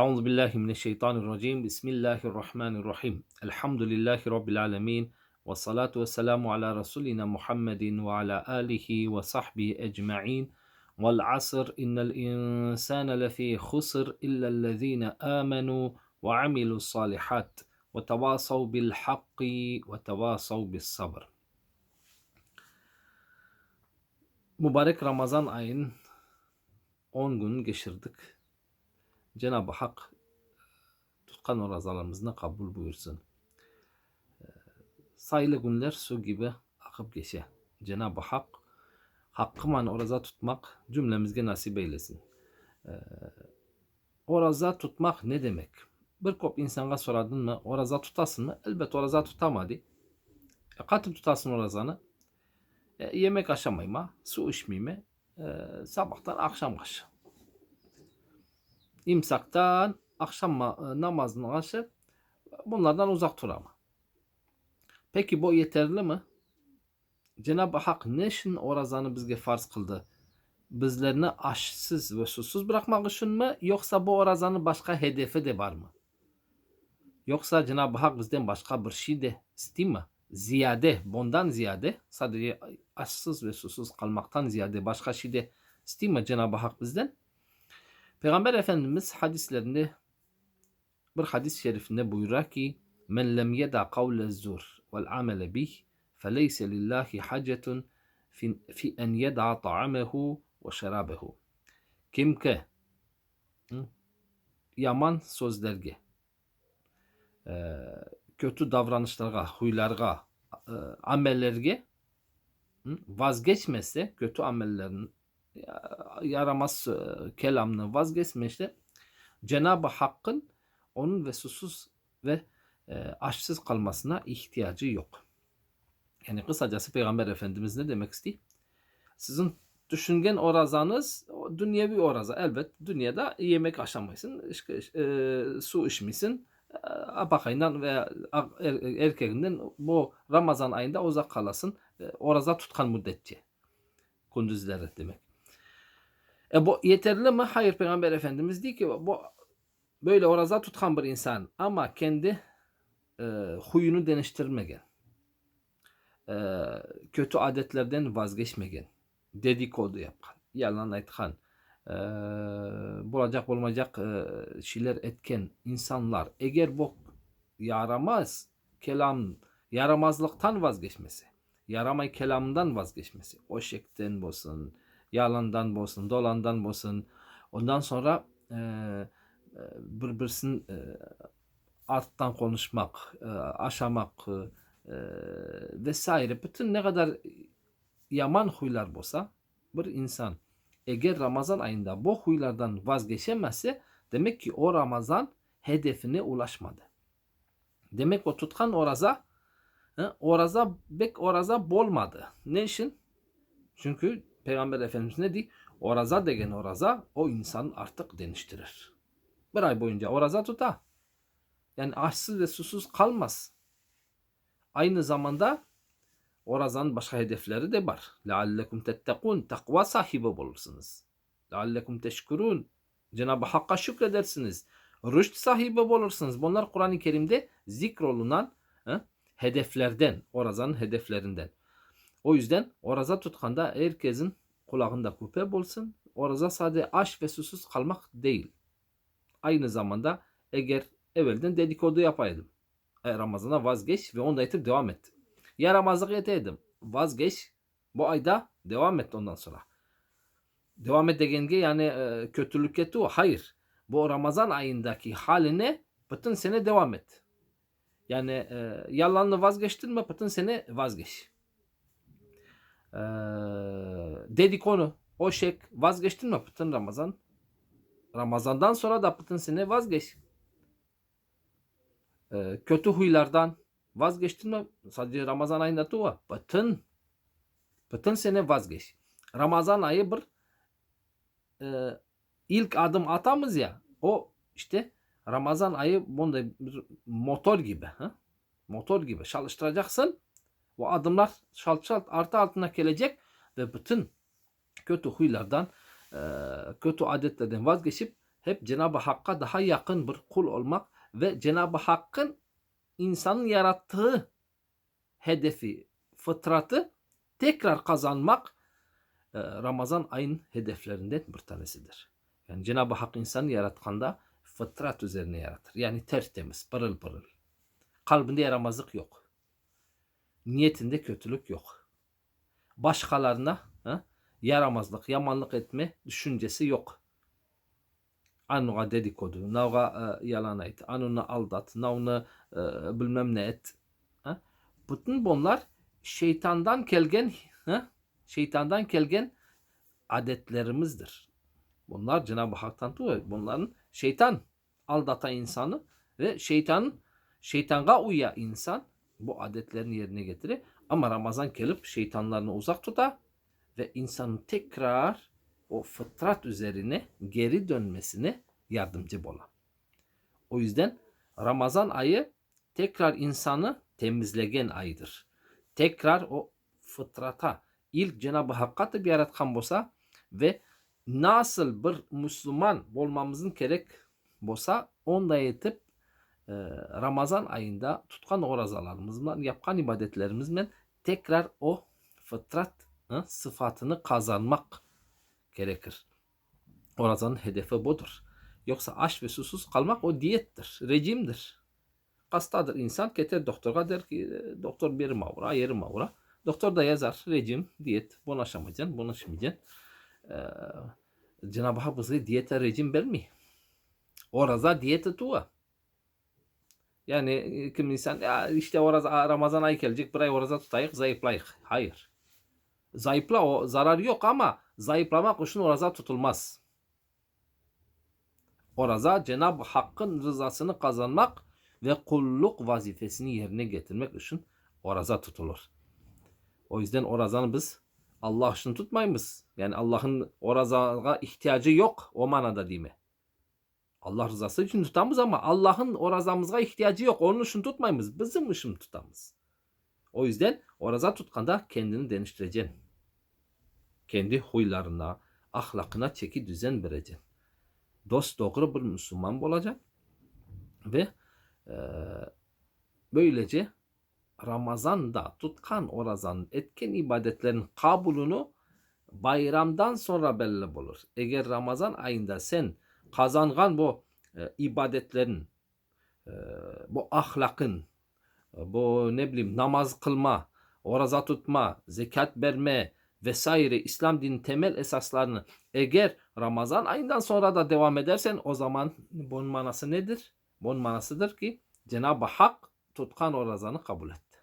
أعوذ بالله من الشيطان الرجيم. بسم الله الرحمن الرحيم. الحمد لله رب العالمين والصلاة والسلام على رسولنا محمد وعلى آله وصحبه أجمعين. والعصر إن الإنسان لفي خسر إلا الذين آمنوا وعملوا الصالحات وتواصوا بالحق وتواصوا بالصبر. مبارك رمضان أين 10 gün geçirdik. Cenab-ı Hak tutkan orazalarımızı kabul buyursun. Ee, Sayılı günler su gibi akıp geçe. Cenab-ı Hak hakkıman oraza tutmak cümlemizge nasip eylesin. Ee, Oraza tutmak ne demek? Bir kop insana soradın mı oraza tutasın mı? Elbet oraza tutamadı. E, katıp tutasın orazanı. E, yemek aşamayma, su içmeyme, e, sabahtan akşam kaşı. İmsaktan akşam e, namazına karşı bunlardan uzak dur ama. Peki bu yeterli mi? Cenab-ı Hak ne için orazanı bizge farz kıldı? Bizlerini açsız ve susuz bırakmak için mi? Yoksa bu orazanın başka hedefi de var mı? Yoksa Cenab-ı Hak bizden başka bir şey de istiyor mi? Ziyade, bundan ziyade sadece açsız ve susuz kalmaktan ziyade başka şey de istiyor mi Cenab-ı Hak bizden? Peygamber Efendimiz hadislerinde bir hadis şerifinde buyuruyor ki men lem yeda kavle zur vel amele bih feleyse lillahi hacetun fi, fi en yeda ta'amehu ve şerabehu. Kim ki yaman sözlerge e, kötü davranışlara, huylarga, e, amellerge hı, vazgeçmezse kötü amellerin yaramaz kelamını vazgeçmezse Cenab-ı Hakk'ın onun ve susuz ve açsız kalmasına ihtiyacı yok. Yani kısacası Peygamber Efendimiz ne demek istiyor? Sizin düşüngen orazanız dünyevi oraza. Elbet dünyada yemek aşamayısın, işte, e, su içmişsin, e, apakayından veya er- erkeğinden bu Ramazan ayında uzak kalasın. E, oraza tutkan müddetçe. Kunduzları demek. E bu yeterli mi? Hayır Peygamber Efendimiz diyor ki bu böyle oraza tutkan bir insan ama kendi e, huyunu değiştirmegen, e, kötü adetlerden vazgeçmegen, dedikodu yapan, yalan aytkan, e, bulacak olmayacak e, şeyler etken insanlar eğer bu yaramaz kelam yaramazlıktan vazgeçmesi, yaramay kelamından vazgeçmesi, o şekten bolsun, yalandan bolsun, dolandan bolsun, ondan sonra e, e, birbirisinin e, alttan konuşmak, e, aşamak e, vesaire bütün ne kadar yaman huylar bolsa bir insan eğer Ramazan ayında bu huylardan vazgeçemezse demek ki o Ramazan hedefine ulaşmadı. Demek o tutkan oraza e, oraza bek oraza bolmadı. Ne için? Çünkü Peygamber Efendimiz ne diyor? Oraza degen oraza o insanı artık deniştirir. Bir ay boyunca oraza tuta. Yani açsız ve susuz kalmaz. Aynı zamanda orazan başka hedefleri de var. Leallekum tettekun takva sahibi olursunuz. Leallekum teşkurun Cenab-ı Hakk'a şükredersiniz. Rüşt sahibi olursunuz. Bunlar Kur'an-ı Kerim'de zikrolunan he, hedeflerden, orazanın hedeflerinden. O yüzden oraza tutkanda herkesin kulağında küpe bolsun. Oraza sadece aç ve susuz kalmak değil. Aynı zamanda eğer evvelden dedikodu yapaydım. Ramazan'a vazgeç ve onda etip devam et. Yaramazlık eteydim. Vazgeç. Bu ayda devam et ondan sonra. Devam et degenge yani e, kötülük etti o. Hayır. Bu Ramazan ayındaki haline bütün sene devam et. Yani e, yalanını vazgeçtin mi bütün sene vazgeç. E, dedikodu o şey vazgeçtin mi bütün Ramazan? Ramazandan sonra da bütün sene vazgeç. E, kötü huylardan vazgeçtin mi? Sadece Ramazan ayında tuva. Bütün bütün sene vazgeç. Ramazan ayı bir e, ilk adım atamız ya. O işte Ramazan ayı bunda bir motor gibi. Ha? Motor gibi çalıştıracaksın. O adımlar şalt artı altına gelecek ve bütün kötü huylardan, e, kötü adetlerden vazgeçip hep Cenab-ı Hakk'a daha yakın bir kul olmak ve Cenab-ı Hakk'ın insanın yarattığı hedefi, fıtratı tekrar kazanmak e, Ramazan ayın hedeflerinden bir tanesidir. Yani Cenab-ı Hak insanı yaratkanda fıtrat üzerine yaratır. Yani tertemiz, pırıl pırıl. Kalbinde yaramazlık yok. Niyetinde kötülük yok. Başkalarına ha, yaramazlık, yamanlık etme düşüncesi yok. Anuğa dedikodu, nağa e, yalan et, anuna aldat, nauna e, bilmem ne et. Ha? Bütün bunlar şeytandan kelgen ha? şeytandan kelgen adetlerimizdir. Bunlar Cenab-ı Hak'tan tuğ. Bunların şeytan aldatan insanı ve şeytanın şeytanga uya insan bu adetlerini yerine getirir. Ama Ramazan gelip şeytanlarını uzak tutar ve insanın tekrar o fıtrat üzerine geri dönmesine yardımcı bola. O yüzden Ramazan ayı tekrar insanı temizlegen ayıdır. Tekrar o fıtrata ilk Cenab-ı Hakk'a bir yaratkan bolsa ve nasıl bir Müslüman olmamızın gerek bolsa onda yetip Ramazan ayında tutkan orazalarımızla yapkan ibadetlerimizle tekrar o fıtrat sıfatını kazanmak gerekir. Orazanın hedefi budur. Yoksa aç ve susuz kalmak o diyettir, rejimdir. Hastadır insan, keter doktora der ki doktor bir mavra, yeri mavra. Doktor da yazar rejim, diyet, bunu aşamayacaksın, bunu aşamayacaksın. Ee, Cenab-ı Hak bize diyete rejim vermiyor. Oraza diyete tuva. Yani e, kim insan ya işte oraza Ramazan ayı gelecek bir ay oraza tutayık zayıflayık. Hayır. Zayıfla o zarar yok ama zayıflamak için oraza tutulmaz. Oraza Cenab-ı Hakk'ın rızasını kazanmak ve kulluk vazifesini yerine getirmek için oraza tutulur. O yüzden orazanı biz Allah için tutmayımız. Yani Allah'ın orazaga ihtiyacı yok o manada değil mi? Allah rızası için tutamız ama Allah'ın orazamıza ihtiyacı yok. Onun için tutmayımız. Bizim için tutamız. O yüzden oraza tutkanda kendini değiştireceksin. Kendi huylarına, ahlakına çeki düzen vereceksin. Dost doğru bir Müslüman olacaksın. Ve e, böylece Ramazan'da tutkan orazanın etken ibadetlerin kabulünü bayramdan sonra belli olur. Eğer Ramazan ayında sen kazangan bu e, ibadetlerin, e, bu ahlakın, e, bu ne bileyim namaz kılma, oraza tutma, zekat verme vesaire İslam dinin temel esaslarını eğer Ramazan ayından sonra da devam edersen o zaman bunun manası nedir? Bunun manasıdır ki Cenab-ı Hak tutkan orazanı kabul etti.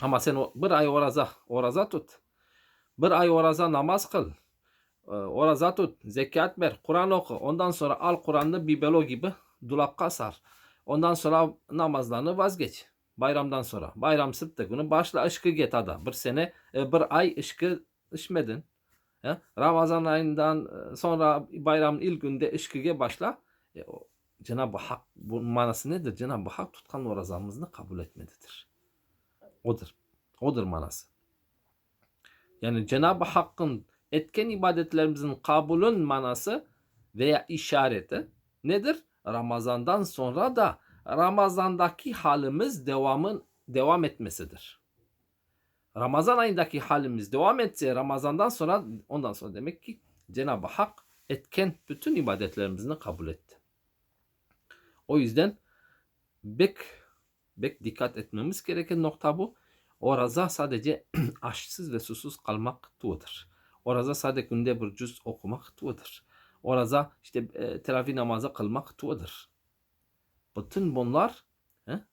Ama sen bir ay oraza, oraza tut. Bir ay oraza namaz kıl. Ee, Oraza tut, zekat ver, Kur'an oku. Ondan sonra al Kur'an'ı bibelo gibi dolapka sar. Ondan sonra namazlarını vazgeç. Bayramdan sonra. Bayram sıptı günü başla ışkı get ada. Bir sene, e, bir ay ışkı içmedin. Ya, Ramazan ayından e, sonra bayramın ilk günde ışkıge başla. E, Cenab-ı Hak bu manası nedir? Cenab-ı Hak tutkan orazamızını kabul etmedidir. Odur. Odur manası. Yani Cenab-ı Hakk'ın etken ibadetlerimizin kabulün manası veya işareti nedir? Ramazandan sonra da Ramazandaki halimiz devamın devam etmesidir. Ramazan ayındaki halimiz devam etse Ramazandan sonra ondan sonra demek ki Cenab-ı Hak etken bütün ibadetlerimizi kabul etti. O yüzden bek bek dikkat etmemiz gereken nokta bu. Oraza sadece açsız ve susuz kalmak tuğudur. Oraza sadece günde bir cüz okumak tuğudur. Oraza işte e, teravih namazı kılmak tuğudur. Bütün bunlar he,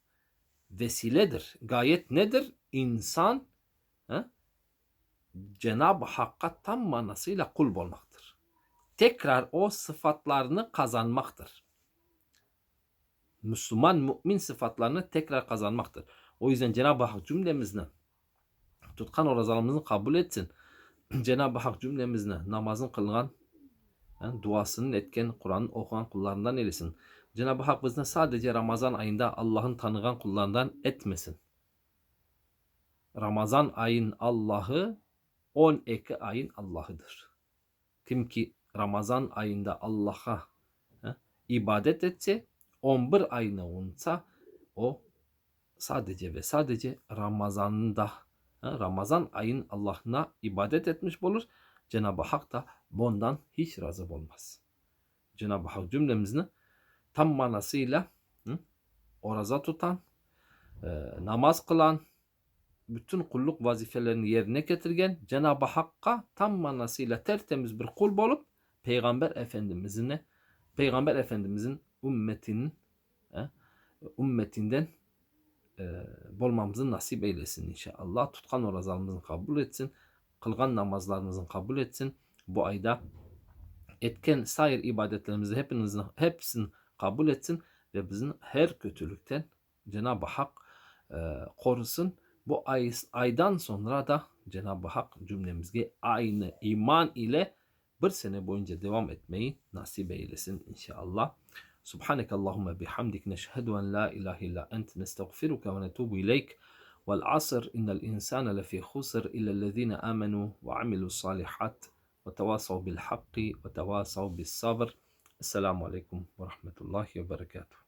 vesiledir. Gayet nedir? İnsan he, Cenab-ı Hakk'a tam manasıyla kul olmaktır. Tekrar o sıfatlarını kazanmaktır. Müslüman mümin sıfatlarını tekrar kazanmaktır. O yüzden Cenab-ı Hak cümlemizle tutkan orazalımızı kabul etsin. Cenab-ı Hak cümlemizle namazın kılgan, yani duasının etken, Kur'an okuyan kullarından eylesin. Cenab-ı Hak bizden sadece Ramazan ayında Allah'ın tanıgan kullarından etmesin. Ramazan ayın Allah'ı 12 ayın Allah'ıdır. Kim ki Ramazan ayında Allah'a ibadet etse 11 ayını unutsa o sadece ve sadece Ramazan'da Ramazan ayın Allah'ına ibadet etmiş olur. Cenab-ı Hak da bundan hiç razı olmaz. Cenab-ı Hak cümlemizini tam manasıyla hı, oraza tutan, e, namaz kılan, bütün kulluk vazifelerini yerine getirgen Cenab-ı Hakk'a tam manasıyla tertemiz bir kul bulup Peygamber Efendimizin Peygamber Efendimizin ümmetinin he, ümmetinden e, bolmamızı nasip eylesin inşallah. Tutkan orazalarımızı kabul etsin. Kılgan namazlarımızın kabul etsin. Bu ayda etken sair ibadetlerimizi hepinizin hepsini kabul etsin ve bizim her kötülükten Cenab-ı Hak korusun. Bu ay, aydan sonra da Cenab-ı Hak cümlemizge aynı iman ile bir sene boyunca devam etmeyi nasip eylesin inşallah. سبحانك اللهم بحمدك نشهد أن لا إله إلا أنت نستغفرك ونتوب إليك. والعصر إن الإنسان لفي خسر إلا الذين آمنوا وعملوا الصالحات وتواصوا بالحق وتواصوا بالصبر. السلام عليكم ورحمة الله وبركاته.